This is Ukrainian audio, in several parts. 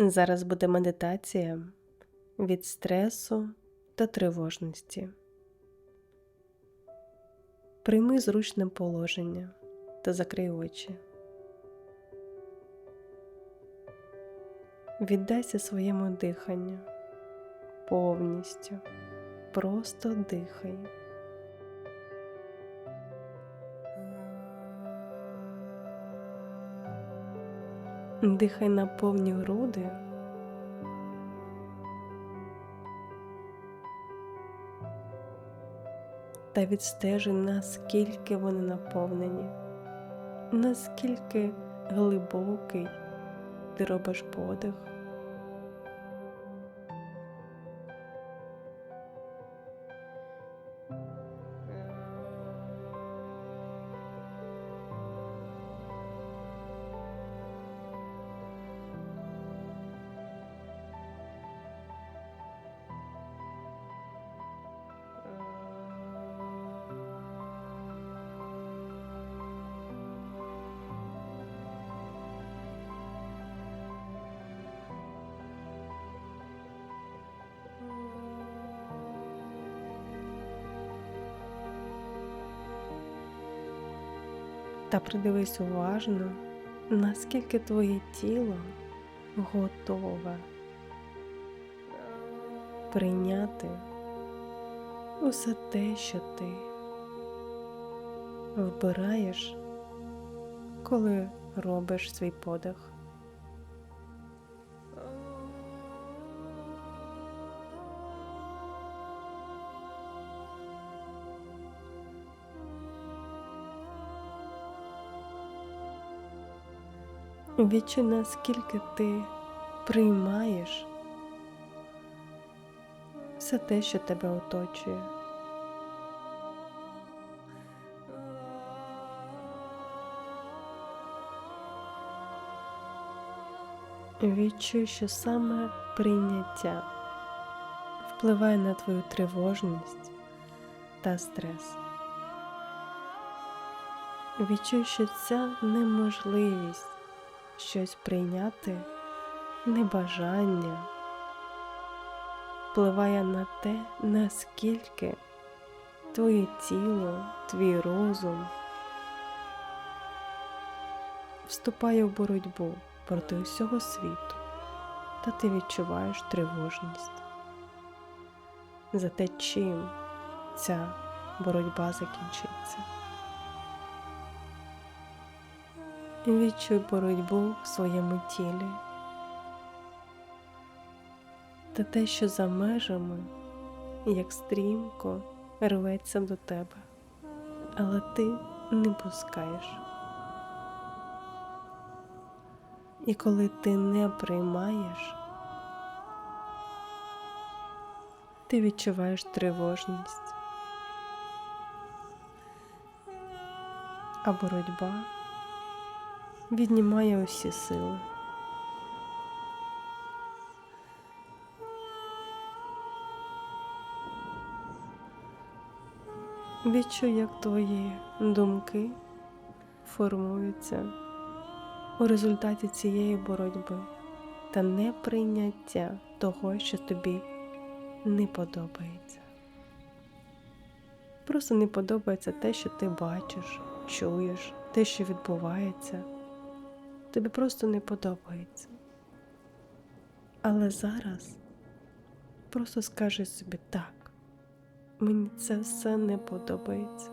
Зараз буде медитація від стресу та тривожності. Прийми зручне положення та закрий очі. Віддайся своєму диханню повністю, просто дихай. Дихай на повні груди. Та відстежуй, наскільки вони наповнені, наскільки глибокий ти робиш подих. Та придивись уважно, наскільки твоє тіло готове прийняти усе те, що ти вбираєш, коли робиш свій подих. Відчуй, наскільки ти приймаєш все те, що тебе оточує. Відчуй, що саме прийняття впливає на твою тривожність та стрес. Відчуй, що ця неможливість щось прийняти, небажання впливає на те, наскільки твоє тіло, твій розум вступає в боротьбу проти усього світу, та ти відчуваєш тривожність за те, чим ця боротьба закінчиться. Відчуй боротьбу в своєму тілі та те, що за межами, як стрімко рветься до тебе, але ти не пускаєш. І коли ти не приймаєш, ти відчуваєш тривожність, а боротьба віднімає усі сили. Відчуй, як твої думки формуються у результаті цієї боротьби та неприйняття того, що тобі не подобається. Просто не подобається те, що ти бачиш, чуєш, те, що відбувається. Тобі просто не подобається. Але зараз просто скажи собі так. Мені це все не подобається.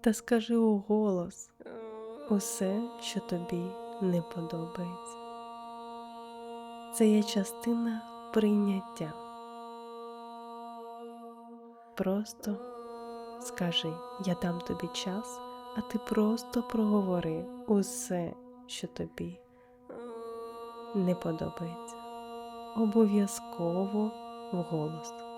Та скажи у голос усе, що тобі не подобається. Це є частина прийняття. Просто скажи, я дам тобі час, а ти просто проговори усе, що тобі не подобається. Обов'язково вголос.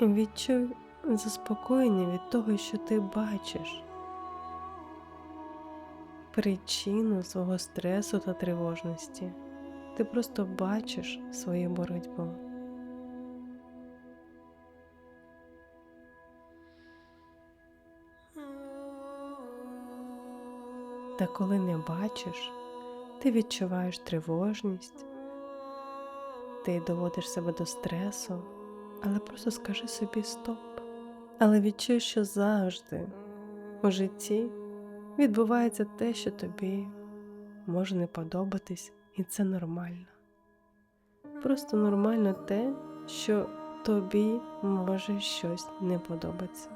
Відчуй заспокоєння від того, що ти бачиш причину свого стресу та тривожності. Ти просто бачиш свою боротьбу. Та коли не бачиш, ти відчуваєш тривожність, ти доводиш себе до стресу, але просто скажи собі стоп. Але відчуй, що завжди у житті відбувається те, що тобі може не подобатись, і це нормально. Просто нормально те, що тобі може щось не подобатися.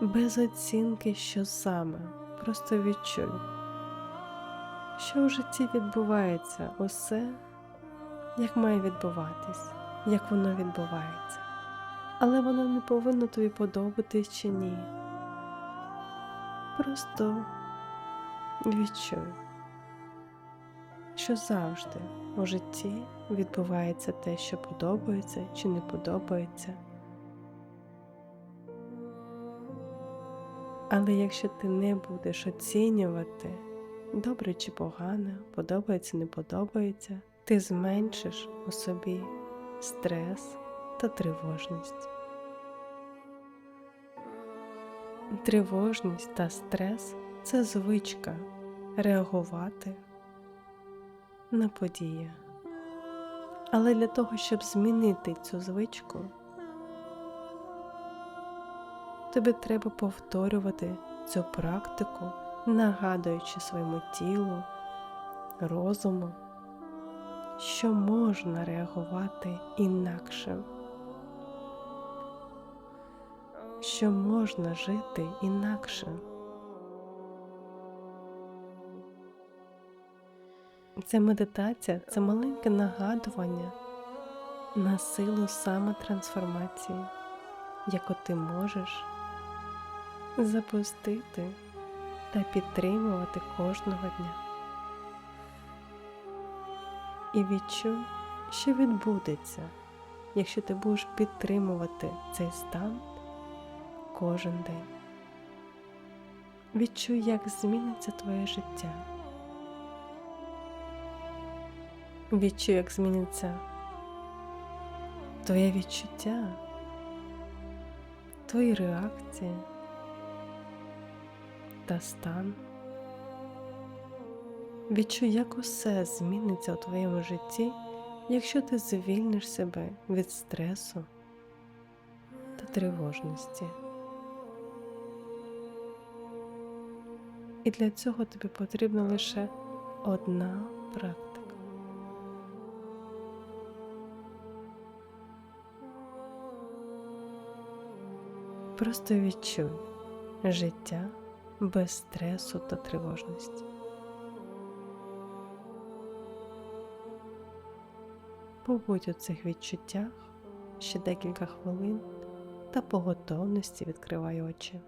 Без оцінки, що саме, просто відчуй, що в житті відбувається усе, як має відбуватись, як воно відбувається, але воно не повинно тобі подобатись чи ні. Просто відчуй, що завжди у житті відбувається те, що подобається чи не подобається. Але якщо ти не будеш оцінювати, добре чи погано, подобається, не подобається, ти зменшиш у собі стрес та тривожність. Тривожність та стрес це звичка реагувати на події. Але для того, щоб змінити цю звичку, тобі треба повторювати цю практику, нагадуючи своєму тілу, розуму, що можна реагувати інакше, що можна жити інакше. Ця медитація це маленьке нагадування на силу самотрансформації, яку ти можеш запустити та підтримувати кожного дня. І відчуй, що відбудеться, якщо ти будеш підтримувати цей стан кожен день. Відчуй, як зміниться твоє життя. Відчуй, як зміниться твоє відчуття, твої реакції та стан. Відчуй, як усе зміниться у твоєму житті, якщо ти звільниш себе від стресу та тривожності. І для цього тобі потрібна лише одна практика. Просто відчуй життя без стресу та тривожності. Побудь у цих відчуттях ще декілька хвилин та по готовності відкривай очі.